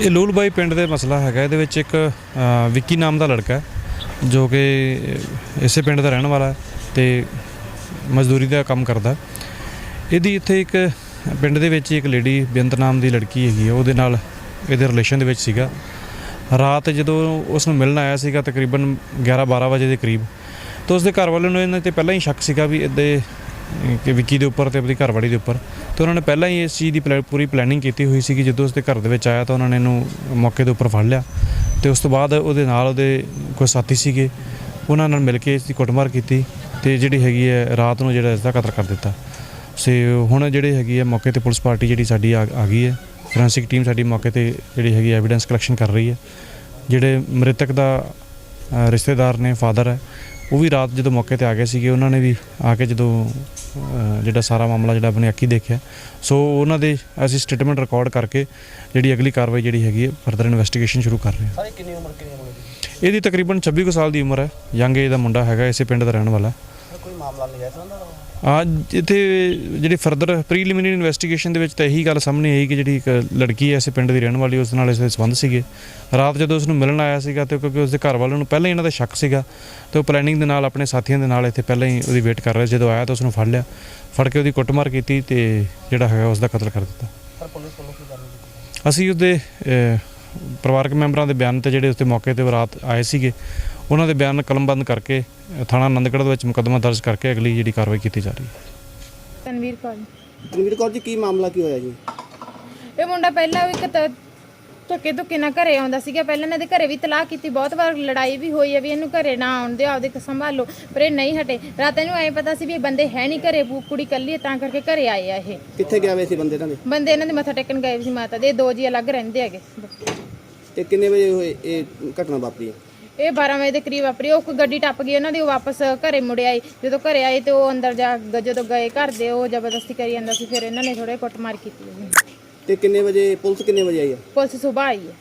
ਇਹ ਲੂਲਬਾਈ ਪਿੰਡ ਦੇ ਮਸਲਾ ਹੈਗਾ। ਇਹਦੇ ਵਿੱਚ ਇੱਕ ਵਿੱਕੀ ਨਾਮ ਦਾ ਲੜਕਾ ਹੈ, ਜੋ ਕਿ ਇਸੇ ਪਿੰਡ ਦਾ ਰਹਿਣ ਵਾਲਾ ਹੈ ਤੇ ਮਜ਼ਦੂਰੀ ਦਾ ਕੰਮ ਕਰਦਾ ਇਹਦੀ ਇੱਥੇ ਇੱਕ ਪਿੰਡ ਦੇ ਵਿੱਚ ਇੱਕ ਲੇਡੀ ਬੇਅੰਤ ਨਾਮ ਦੀ ਲੜਕੀ ਹੈਗੀ ਹੈ। ਉਹਦੇ ਨਾਲ ਇਹਦੇ ਰਿਲੇਸ਼ਨ ਦੇ ਵਿੱਚ ਸੀਗਾ। ਰਾਤ ਜਦੋਂ ਉਸ ਨੂੰ ਮਿਲਣ ਆਇਆ ਸੀਗਾ ਤਕਰੀਬਨ 11 12 ਵਜੇ ਦੇ ਕਰੀਬ ਤਾਂ ਉਸਦੇ ਘਰ ਵਾਲੇ ਨੂੰ ਇਹਨਾਂ ਤੇ ਪਹਿਲਾਂ ਹੀ ਸ਼ੱਕ ਸੀਗਾ ਵੀ ਇਹਦੇ ਕਿ ਵਿੱਕੀ ਦੇ ਉੱਪਰ ਤੇ ਆਪਣੀ ਘਰਵਾਲੀ ਦੇ ਉੱਪਰ। ਤੇ ਉਹਨਾਂ ਨੇ ਪਹਿਲਾਂ ਹੀ ਇਸ ਚੀਜ਼ ਦੀ ਪਲੈ- ਪੂਰੀ ਪਲੈਨਿੰਗ ਕੀਤੀ ਹੋਈ ਸੀ ਕਿ ਜਦੋਂ ਉਸਦੇ ਘਰ ਦੇ ਵਿੱਚ ਆਇਆ ਤਾਂ ਉਹਨਾਂ ਨੇ ਇਹਨੂੰ ਮੌਕੇ ਦੇ ਉੱਪਰ ਫੜ ਲਿਆ। ਤੇ ਉਸ ਤੋਂ ਬਾਅਦ ਉਹਦੇ ਨਾਲ ਉਹਦੇ ਕੋਈ ਸਾਥੀ ਸੀਗੇ। ਉਹਨਾਂ ਨਾਲ ਮਿਲ ਕੇ ਇਸ ਦੀ ਕੁੱਟਮਾਰ ਕੀਤੀ ਤੇ ਜਿਹੜੀ ਹੈਗੀ ਹੈ ਰਾਤ ਨੂੰ ਜਿਹੜਾ ਇਸ ਦਾ ਕਤਲ ਕਰ ਦਿੱਤਾ। ਸੇ ਹੁਣ ਜਿਹੜੀ ਹੈਗੀ ਹੈ ਮੌਕੇ ਤੇ ਪੁਲਿਸ ਪਾਰਟੀ ਜਿਹੜੀ ਸਾਡੀ ਆ ਆ ਗਈ ਹੈ। ਫੋਰੈਂਸਿਕ ਟੀਮ ਸਾਡੀ ਮੌਕੇ ਤੇ ਜਿਹੜੀ ਹੈਗੀ ਐਵੀਡੈਂਸ ਕਲੈਕਸ਼ਨ ਕਰ ਰਹੀ ਹੈ। ਜਿਹੜੇ ਮ੍ਰਿਤਕ ਦਾ ਰਿਸ਼ਤੇਦਾਰ ਨੇ ਫਾਦਰ ਹੈ ਉਹ ਵੀ ਰਾਤ ਜਦੋਂ ਮੌਕੇ ਤੇ ਆ ਗਏ ਸੀਗੇ ਉਹਨਾਂ ਨੇ ਵੀ ਆ ਕੇ ਜਦੋਂ ਜਿਹੜਾ ਸਾਰਾ ਮਾਮਲਾ ਜਿਹੜਾ ਆਪਣੇ ਅੱਖੀ ਦੇਖਿਆ। ਸੋ ਉਹਨਾਂ ਦੇ ਅਸੀਂ ਸਟੇਟਮੈਂਟ ਰਿਕਾਰਡ ਕਰਕੇ ਜਿਹੜੀ ਅਗਲੀ ਕਾਰਵਾਈ ਜਿਹੜੀ ਹੈਗੀ ਹੈ ਫਰਦਰ ਇਨਵੈਸਟੀਗੇਸ਼ਨ ਸ਼ੁਰੂ ਕਰ ਰਹੇ ਹਾਂ। ਸਾਰੇ ਕਿੰਨੀ ਉਮਰ ਕਿੰਨੀ ਉਮਰ ਇਹਦੀ ਤਕਰੀਬਨ 26 ਕੁ ਸਾਲ ਦੀ ਉਮਰ ਹੈ ਯੰਗ ਏਜ ਦਾ ਮੁੰਡਾ ਹੈਗਾ ਇਸੇ ਪਿੰਡ ਦਾ ਰਹਿਣ ਵਾਲਾ ਮਾਮਲਾ ਨਹੀਂ ਜਾਇਜ਼ ਹੁੰਦਾ ਆ ਇੱਥੇ ਜਿਹੜੀ ਫਰਦਰ ਪ੍ਰੀਲਿਮਿਨਰੀ ਇਨਵੈਸਟੀਗੇਸ਼ਨ ਦੇ ਵਿੱਚ ਤਾਂ ਇਹੀ ਗੱਲ ਸਾਹਮਣੇ ਆਈ ਕਿ ਜਿਹੜੀ ਇੱਕ ਲੜਕੀ ਹੈ ਇਸੇ ਪਿੰਡ ਦੀ ਰਹਿਣ ਵਾਲੀ ਉਸ ਨਾਲ ਇਸ ਦੇ ਸੰਬੰਧ ਸੀਗੇ। ਰਾਤ ਜਦੋਂ ਉਸ ਨੂੰ ਮਿਲਣ ਆਇਆ ਸੀਗਾ ਤੇ ਕਿਉਂਕਿ ਉਸ ਦੇ ਘਰ ਵਾਲਿਆਂ ਨੂੰ ਪਹਿਲਾਂ ਹੀ ਇਹਨਾਂ ਦਾ ਸ਼ੱਕ ਸੀਗਾ ਤੇ ਉਹ ਪਲੈਨਿੰਗ ਦੇ ਨਾਲ ਆਪਣੇ ਸਾਥੀਆਂ ਦੇ ਨਾਲ ਇੱਥੇ ਪਹਿਲਾਂ ਹੀ ਉਹਦੀ ਵੇਟ ਕਰ ਰਹੇ ਸੀ। ਜਦੋਂ ਆਇਆ ਤਾਂ ਉਸ ਨੂੰ ਫੜ ਲਿਆ ਫੜ ਕੇ ਉਹਦੀ ਕੁੱਟਮਾਰ ਕੀਤੀ ਤੇ ਜਿਹੜਾ ਹੈਗਾ ਉਸ ਦਾ ਕਤਲ ਕਰ ਦਿੱਤਾ। ਸਰ ਪੁਲਿਸ ਵੱਲੋਂ ਕੀ ਕਰਨੀ ਚਾਹੀਦੀ ਅਸੀਂ ਉਹਦੇ ਪਰਿਵਾਰਕ ਮੈਂਬਰਾਂ ਦੇ ਬਿਆਨ ਤੇ ਜਿਹੜੇ ਉਸ ਤੇ ਮੌਕੇ ਤੇ ਰਾਤ ਆਏ ਸੀਗੇ ਉਹਨਾਂ ਦੇ ਬਿਆਨ ਕਲਮਬੰਦ ਕਰਕੇ ਥਾਣਾ ਆਨੰਦਗੜ੍ਹ ਦੇ ਵਿੱਚ ਮੁਕੱਦਮਾ ਦਰਜ ਕਰਕੇ ਅਗਲੀ ਜਿਹੜੀ ਕਾਰਵਾਈ ਕੀਤੀ ਜਾ ਰਹੀ ਹੈ। ਤਨਵੀਰ ਕੌਰ ਤਨਵੀਰ ਕੌਰ ਜੀ ਕੀ ਮਾਮਲਾ ਕੀ ਹੋਇਆ ਜੀ? ਇਹ ਮੁੰਡਾ ਪਹਿਲਾਂ ਵੀ ਕਿਤੇ ਧੱਕੇ ਧੁੱਕੇ ਨਾਲ ਘਰੇ ਆਉਂਦਾ ਸੀਗਾ। ਪਹਿਲਾਂ ਇਹਨਾਂ ਦੇ ਘਰੇ ਵੀ ਤਲਾਕ ਕੀਤੀ ਬਹੁਤ ਵਾਰ ਲੜਾਈ ਵੀ ਹੋਈ ਹੈ ਵੀ ਇਹਨੂੰ ਘਰੇ ਨਾ ਆਉਣ ਦਿਓ ਆਪਦੇ ਸੰਭਾਲੋ ਪਰ ਇਹ ਨਹੀਂ ਹਟੇ। ਰਾਤ ਇਹਨੂੰ ਐ ਪਤਾ ਸੀ ਵੀ ਇਹ ਬੰਦੇ ਹੈ ਨਹੀਂ ਘਰੇ ਪੂ- ਕੁੜੀ ਕੱਲੀ ਹੈ ਤਾਂ ਕਰਕੇ ਘਰੇ ਆਏ ਆ ਇਹ। ਕਿੱਥੇ ਗਿਆ ਵੇ ਸੀ ਬੰਦੇ ਦੇ? ਬੰਦੇ ਇਹਨਾਂ ਦੇ ਮੱਥਾ ਟੇਕਣ ਗਏ ਸੀ ਮਾਤਾ ਦੇ ਇਹ ਦੋ ਜੀ ਅਲੱਗ ਰਹਿੰਦੇ ਹੈਗੇ। ਤੇ ਕਿੰਨੇ ਵਜੇ ਹੋਏ ਇਹ ਘਟਨਾ ਵਾਪਰੀ? ਹੈ ਇਹ 12 ਵਜੇ ਦੇ ਕਰੀਬ ਵਾਪਰੀ। ਉਹ ਕੋਈ ਗੱਡੀ ਟੱਪ ਗਈ ਉਹਨਾਂ ਦੀ ਉਹ ਵਾਪਸ ਘਰੇ ਮੁੜ ਆਈ। ਜਦੋਂ ਘਰੇ ਆਏ ਤੇ ਉਹ ਅੰਦਰ ਜਾ ਜਦੋਂ ਗਏ ਘਰ ਦੇ ਉਹ ਜ਼ਬਰਦਸਤੀ ਕਰੀ ਜਾਂਦਾ ਸੀ ਫਿਰ ਇਹਨਾਂ ਨੇ ਥੋੜੇ ਕੁੱਟਮਾਰ ਕੀਤੀ ਉਹਦੀ। ਤੇ ਕਿੰਨੇ ਵਜੇ ਪੁਲਿਸ ਕਿੰਨੇ ਵਜੇ ਆਈ ਆ ਪੁਲਿਸ ਸੁਬਾਹ ਆਈ ਹੈ।